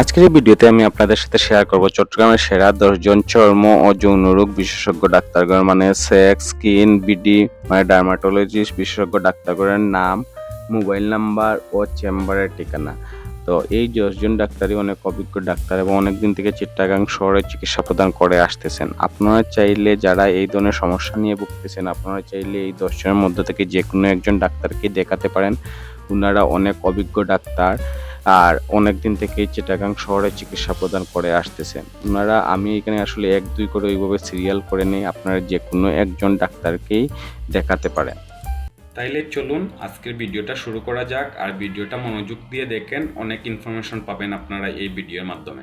আজকের এই ভিডিওতে আমি আপনাদের সাথে শেয়ার করব চট্টগ্রামের সেরা দশজন চর্ম ও যৌন রোগ বিশেষজ্ঞ ডাক্তারগণ মানে সেক্স স্কিন বিডি মানে ডার্মাটোলজিস্ট বিশেষজ্ঞ ডাক্তারগণের নাম মোবাইল নাম্বার ও চেম্বারের ঠিকানা। তো এই দশজন ডাক্তারই অনেক অভিজ্ঞ ডাক্তার এবং অনেক দিন থেকে চিট্টাগাং শহরে চিকিৎসা প্রদান করে আসতেছেন। আপনারা চাইলে যারা এই ধরনের সমস্যা নিয়ে ভুগতেছেন, আপনারা চাইলে এই দশজনের মধ্যে থেকে যে কোনো একজন ডাক্তারকে দেখাতে পারেন। ওনারা অনেক অভিজ্ঞ ডাক্তার। আর অনেক দিন থেকেই চিটাগাং শহরে চিকিৎসা প্রদান করে আসতেছেন ওনারা, আমি এখানে আসলে এক, দুই করে ওইভাবে সিরিয়াল করে নেই, আপনারা যে কোনো একজন ডাক্তারকেই দেখাতে পারেন। তাইলে চলুন, আজকের ভিডিওটা শুরু করা যাক। আর ভিডিওটা মনোযোগ দিয়ে দেখেন, অনেক ইনফরমেশন পাবেন আপনারা এই ভিডিওর মাধ্যমে।